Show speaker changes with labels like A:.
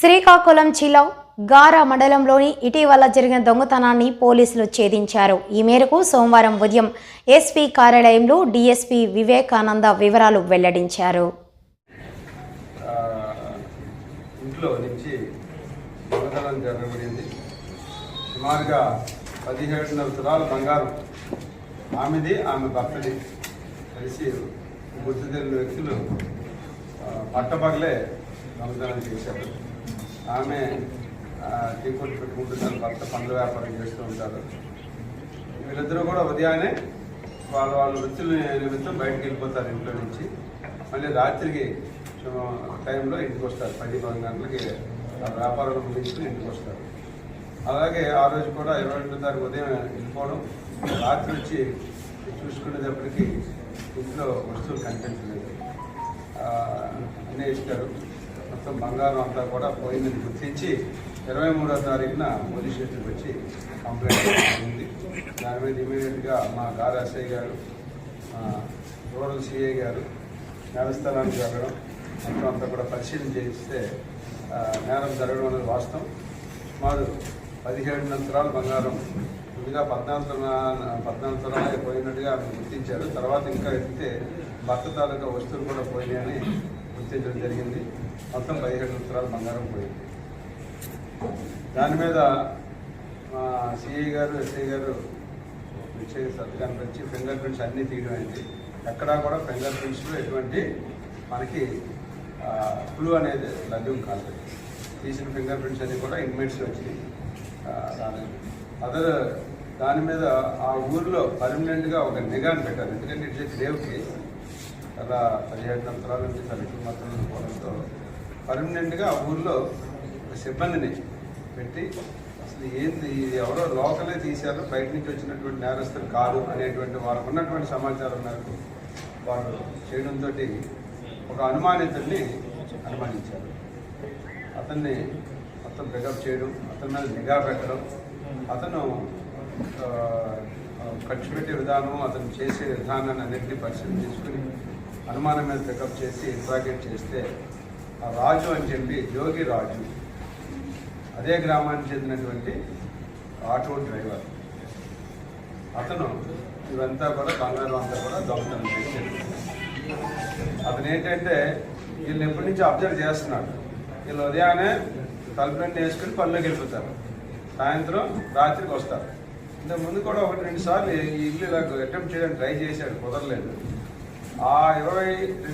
A: శ్రీకాకుళం జిల్లా గారా మండలంలోని ఇటీవల జరిగిన దొంగతనాన్ని పోలీసులు ఛేదించారు. ఈ మేరకు సోమవారం ఉదయం ఎస్పీ కార్యాలయంలో డీఎస్పీ వివేకానంద వివరాలు వెల్లడించారు.
B: ఇంట్లో నుంచి దొంగతనం జరగబడింది. సుమారుగా పదిహేడు తులాల బంగారం. ఆమెది ఆమె భర్తది. కలిసి గుర్తు తెలియని వ్యక్తులు పట్టపగలే దొంగతనం చేశారు. ఆమె టీ కొట్టు పెట్టుకుంటూ భర్త పండ్ల వ్యాపారం చేస్తూ ఉంటారు. వీళ్ళిద్దరూ కూడా ఉదయాన్నే వాళ్ళ వాళ్ళ వృత్తులు నిమిత్తం బయటకు వెళ్ళిపోతారు ఇంట్లో నుంచి. మళ్ళీ రాత్రికి ఆ, టైంలో ఇంటికి వస్తారు. పది పది గంటలకి వ్యాపారం ముగించుకుని ఇంటికి వస్తారు. అలాగే ఆ రోజు కూడా ఇరవై రెండో తారీఖు ఉదయం వెళ్ళిపోవడం రాత్రి వచ్చి చూసుకునేటప్పటికీ ఇంట్లో వస్తువులు కనిపించలేదు. అన్నీ ఇస్తారు మొత్తం బంగారం అంతా కూడా పోయిందని గుర్తించి ఇరవై మూడో తారీఖున పోలీస్ స్టేషన్కి వచ్చి కంప్లైంట్ ఉంది దాని మీద ఇమీడియట్గా మా గారు గారు రూరల్ సిఐ గారు నేరస్థలానికి వెళ్ళడం మొత్తం అంతా కూడా పరిశీలన చేయిస్తే నేరం జరగడం అనేది వాస్తవం. సుమారు పదిహేడు నంతరాలు బంగారం ముందుగా పద్నాలుగు పద్నాలుగు తులాలు పోయినట్టుగా ఆమె గుర్తించారు. తర్వాత ఇంకా వెళ్తే భర్త తాలూకా వస్తువులు కూడా పోయినాయని గుర్తించడం జరిగింది. మొత్తం పదిహేడు సంవత్సరాలు బంగారం పోయింది. దాని మీద మా సిఐ గారు ఎస్ఐ గారు వచ్చే సత్యాన్ని వచ్చి ఫింగర్ ప్రింట్స్ అన్నీ తీయడం అయింది. ఎక్కడా కూడా ఫింగర్ ప్రింట్స్లో ఎటువంటి మనకి క్లూ అనేది లభ్యం కాదు తీసిన ఫింగర్ ప్రింట్స్ అన్నీ కూడా ఇన్మేట్స్ వచ్చినాయి. దాని అదర్ దాని మీద ఆ ఊర్లో పర్మనెంట్గా ఒక నిఘాను పెట్టారు. ఎందుకంటే ఇట్స్ గ్రేవ్ అలా పదిహేడు సంవత్సరాల నుంచి తల్లికి మాత్రం పోవడంతో పర్మనెంట్గా ఆ ఊర్లో ఒక సిబ్బందిని పెట్టి అసలు ఏంది ఇది? ఎవరో లోకలే తీశారు. బయట నుంచి వచ్చినటువంటి నేరస్తులు కాదు అనేటువంటి వారికి ఉన్నటువంటి సమాచారం మేరకు వారు చేయడంతో ఒక అనుమానితుడిని అనుమానించారు. అతన్ని మొత్తం పికప్ చేయడం అతని మీద నిఘా పెట్టడం అతను ఖర్చు పెట్టే విధానం అతను చేసే విధానాన్ని అన్నింటినీ పరిశీలన అనుమానం మీద పికప్ చేసి ఇంట్రాగేట్ చేస్తే ఆ రాజు అని చెప్పి జోగి రాజు అదే గ్రామానికి చెందినటువంటి ఆటో డ్రైవర్. అతను ఇవంతా కూడా బంగారం అంతా కూడా దొంగతనం చేశాడు. అతను ఏంటంటే వీళ్ళని ఎప్పటి నుంచి అబ్జర్వ్ చేస్తున్నాడు. వీళ్ళు ఉదయాన్నే తలుపులన్నీ వేసుకుని పనిలోకి వెళ్ళిపోతారు. సాయంత్రం రాత్రికి వస్తారు. ఇంతకు ముందు కూడా ఒకటి రెండు సార్లు ఈ ఇల్లు ఇలా అటెంప్ట్ చేయడానికి ట్రై చేశాడు కుదరలేదు. ఆ ఇరవై రెండు